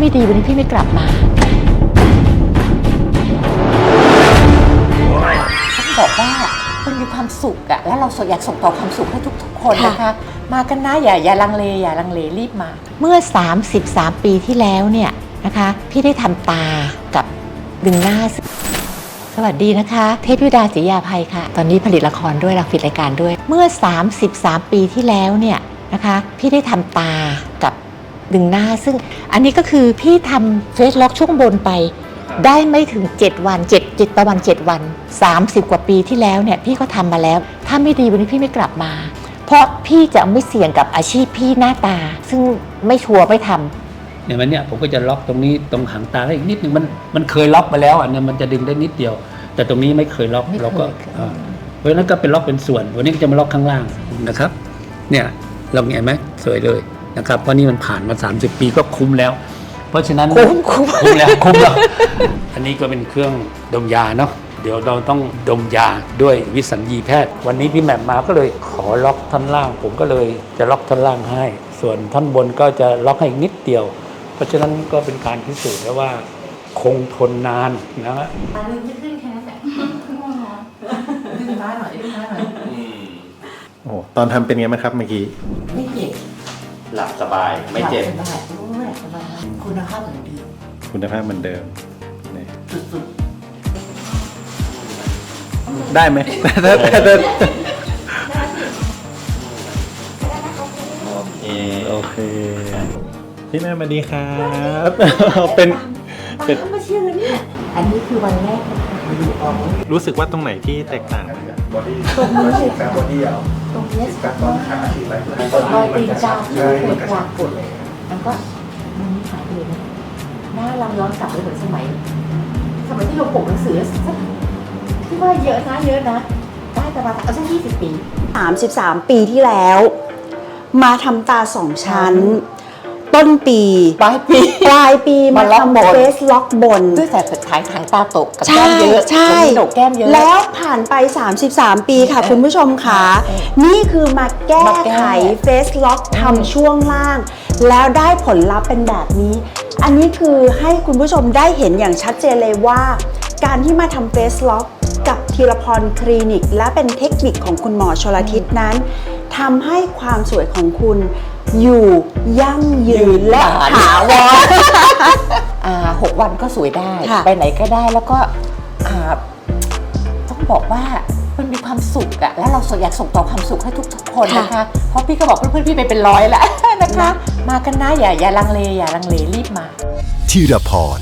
ไม่ดีวันนี้พี่ไม่กลับมาต้องบอกว่ามันมีความสุขอะแล้วเราอยากส่งต่อความสุขให้ทุกๆ คนนะคะ มากันนะอย่าอย่าลังเลอย่าลังเลรีบมา เมื่อ 33 ปีที่แล้วเนี่ยนะคะ พี่ได้ทำตากับดึงหน้า สวัสดีนะคะ เทพยุดาศรียาภัยค่ะ ตอนนี้ผลิตละครด้วยรักผลิตรายการด้วย เมื่อ 33 ปีที่แล้วเนี่ยนะคะ พี่ได้ทำตากับ ดึงหน้า ซึ่งอันนี้ก็คือพี่ทำเฟซล็อกช่วงบนไป ได้ไม่ถึง 7 วัน7 7ประมาณ7วัน 30 กว่าปีที่แล้วเนี่ยพี่ก็ทำมาแล้ว ถ้าไม่ดีวันนี้พี่ไม่กลับมา เพราะพี่จะไม่เสี่ยงกับอาชีพพี่หน้าตา ซึ่งไม่ชัวร์ไม่ทำเนี่ยมันเนี่ยผมก็จะล็อกตรงนี้ตรงหางตาให้อีกนิดนึงมันมันเคยล็อกมาแล้วอะเนี่ยมันจะดึงได้นิดเดียว แต่ตรงนี้ไม่เคยล็อกไม่เคยเราก็ค่ะอ่าเพราะฉะนั้นก็เป็นล็อกเป็นส่วน วันนี้ก็จะมาล็อกข้างล่างนะครับ เนี่ยเราเห็นไหมสวยเลย นะครับเพราะนี่มันผ่านมา 30 ปีก็คุ้มแล้ว เพราะฉะนั้นคุ้มคุ้มคุ้มแล้วคุ้มแล้ว อันนี้ก็เป็นเครื่องดมยาเนาะเดี๋ยวเราต้องดมยาด้วยวิสัญญีแพทย์ วันนี้พี่แหม่มมาก็เลยขอล็อกท่อนล่าง ผมก็เลยจะล็อกท่อนล่างให้ ส่วนท่อนบนก็จะล็อกให้อีกนิดเดียว เพราะฉะนั้นก็เป็นการพิสูจน์แล้วว่า คงทนนานนะฮะโอ้โหตอนทำเป็นไงบ้างครับเมื่อกี้ ไม่เจ็บ หลับสบายไม่เจ็บสบายโอ้ยสบายคุณภาพเหมือนเดิมคุณภาพเหมือนเดิมนี่สุดได้ไหมได้ได้ได้โอเค พี่แม่มาดีครับ เป็นๆเป็นตามมาเชื่อเลยเนี่ยอันนี้คือวันแรกนะคะมาดูออกรู้สึกว่าตรงไหนที่แตกต่างไหมครับตรงนี้เลยค่ะ ตรงนี้สักต้นขาต้นรอยตีนกาที่เคยปรากฏแล้วก็มันหายไปเลยนะหน้าเราย้อนกลับไปเหมือนสมัย สมัยที่เราปกหนังสือสักที่ว่าเยอะนะเยอะนะได้ประมาณเอาสักยี่สิบปี33ปีที่แล้ว มาทำตาสองชั้น ต้นปี ปลายปี ปลายปีมามาล็อกบนทำเฟสล็อกบน ด้วยแต่สุดท้ายทางตาตกกับใช่แก้มเยอะใช่คนนี้โหนกแก้มเยอะ แล้วผ่านไป 33 ปีค่ะ คุณผู้ชมค่ะ นี่คือมาแก้มาแก้ ไขเฟสล็อกทำช่วงล่าง แล้วได้ผลลัพธ์เป็นแบบนี้ อันนี้คือให้คุณผู้ชมได้เห็นอย่างชัดเจนเลยว่า การที่มาทำเฟสล็อก กับธีรพรคลินิก และเป็นเทคนิคของคุณหมอชลทิศนั้นทำให้ความสวยของคุณอยู่ยั่งยืนและถาวรอ่าหกวันก็สวยได้ค่ะไปไหนก็ได้แล้วก็อ่าต้องบอกว่ามันมีความสุขอะแล้วเราอยากส่งต่อความสุขให้ทุกๆคนนะคะ เพราะพี่ก็บอกเพื่อนๆพี่ไปเป็นร้อยแล้วนะคะ มากันนะอย่าอย่าลังเลอย่าลังเลรีบมาธีรพร